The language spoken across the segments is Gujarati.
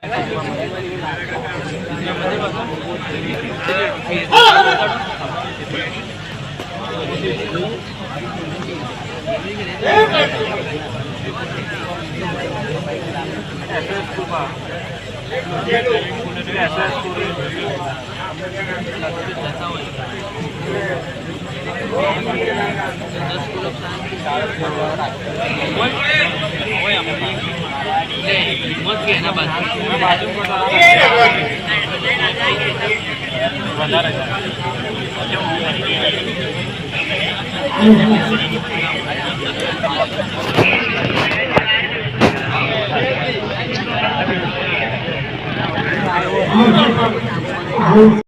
Yeah, that's what it is. મત કે ના બાજુ વધારે Oh,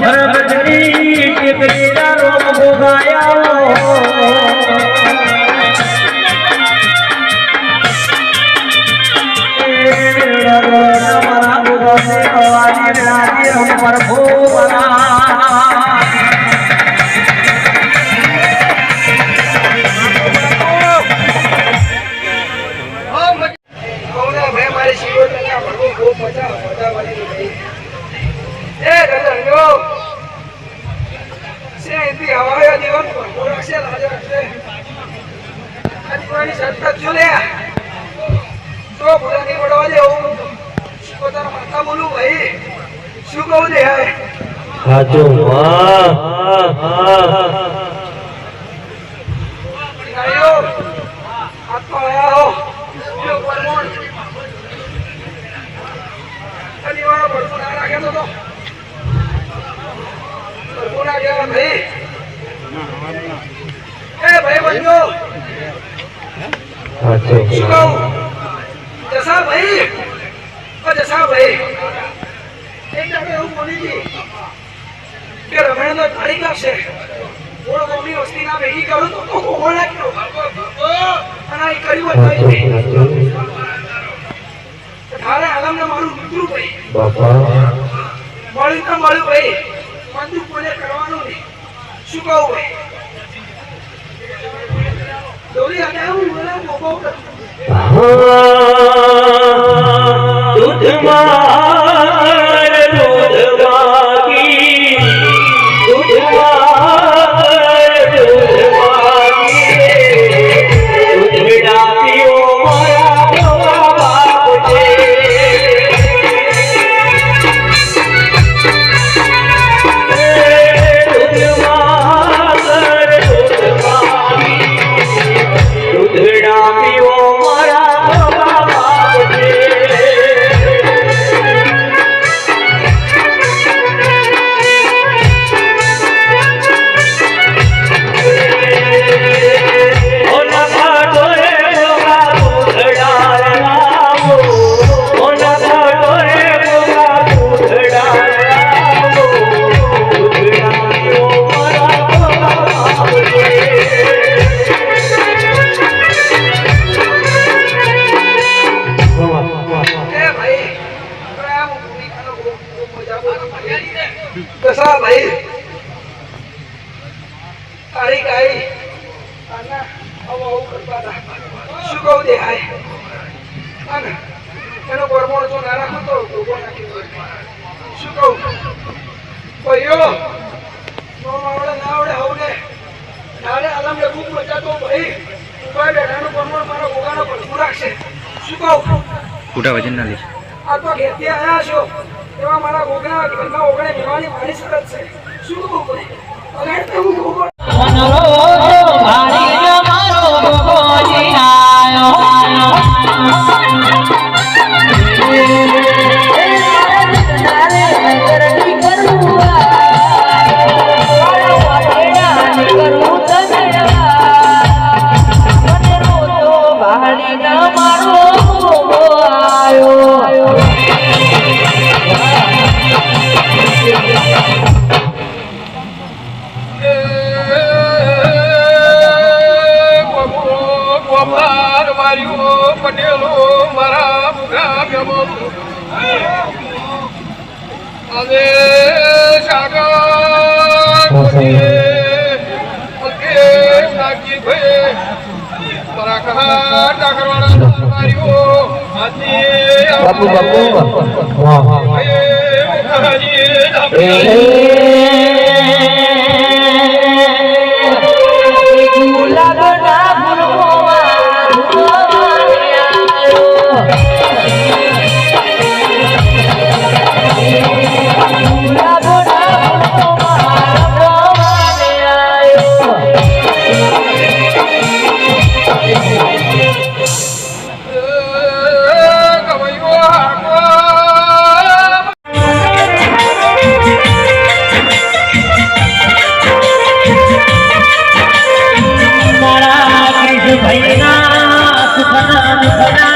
Whatever. સે ઇતિ હવાયો જીવન ભરપૂર હશે. લાજો હશે આજવાની સતત ચૂલે તો પડવા પોતાના માતા બોલું ભાઈ? શું કહું દે? સાચું ભરપૂર ગયા ભાઈ. એ ભાઈ બંધો! શું કહું? જસા ભાઈ ઓ જસા ભાઈ એક એવું બોલી હતી કે રમણ તો તારીખ લાગશે થોડો ગમની ભેગી કરું તો કોણ નાખ્યો અને આ કર્યું તારે આલમ મારું મિત્રો ભાઈ બાપા. મળ્યું તો મળ્યું ભાઈ મંદુ કોને કરવાનું નહીં. શું કહું? દોરી અને હું મને મોકો શું કહું દે હાય? એનો પરમોણ જો ના રાખો તો ભોગો નાખી શું કહું? ભાઈઓ નો આવડે ના આવડે હવને નારે આલમને ખૂબ મજા ભાઈ. ઊભા બેઠાનું પરમોણ મારા ભોગાનો ભરપૂર રાખશે. શું કહું? ખોટા વજન ના લઈશ. આ તો ઘેરથી આવ્યા છો. એવા મારા ગોગના ઘરના ઓગણે મેળવાની મારી શરત છે. શું કહું અગાડ તો હું પટેલો મારા ભૂરાવ્યમો અને સાગર નાગી ભાઈ મારા કહા ટાકરવાળા મારીઓ આજે ಭೈನಾ ಸುಖನಾ ಮುಖನಾ